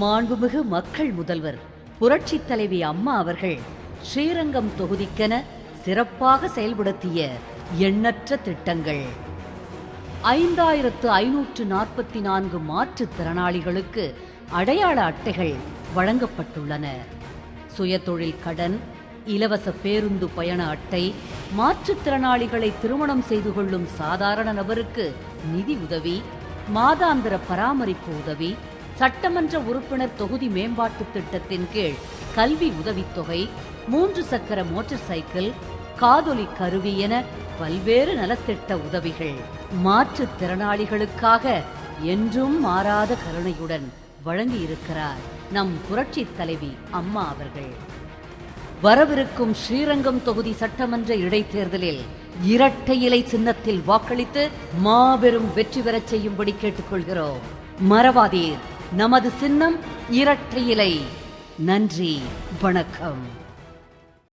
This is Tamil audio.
மாண்புமிகு மக்கள் முதல்வர் புரட்சி தலைவி அம்மா அவர்கள் ஸ்ரீரங்கம் தொகுதிக்கென சிறப்பாக செயல்படுத்திய எண்ணற்ற திட்டங்கள். ஐந்தாயிரத்து ஐநூற்று நாற்பத்தி நான்கு மாற்றுத்திறனாளிகளுக்கு அடையாள அட்டைகள் வழங்கப்பட்டுள்ளன. சுயதொழில் கடன் இலவச பேருந்து பயண அட்டை மாற்றுத்திறனாளிகளை திருமணம் செய்து கொள்ளும் சாதாரண நபருக்கு நிதி உதவி மாதாந்திர பராமரிப்பு உதவி சட்டமன்ற உறுப்பினர் தொகுதி மேம்பாட்டு திட்டத்தின் கீழ் கல்வி உதவித்தொகை மூன்று சக்கர மோட்டார் சைக்கிள் காதொலி கருவி என பல்வேறு நலத்திட்ட உதவிகள். மாற்றுத் திறனாளிகளுக்காக என்றும் மாறாத கருணையுடன் வழங்கியிருக்கிறார் நம் புரட்சித் தலைவி அம்மா அவர்கள். வரவிருக்கும் ஸ்ரீரங்கம் தொகுதி சட்டமன்ற இடைத்தேர்தலில் இரட்டை இலை சின்னத்தில் வாக்களித்து மாபெரும் வெற்றி பெறச் செய்யும்படி கேட்டுக்கொள்கிறோம். மறவாதீர். நமது சின்னம் இரட்டை இலை. நன்றி வணக்கம்.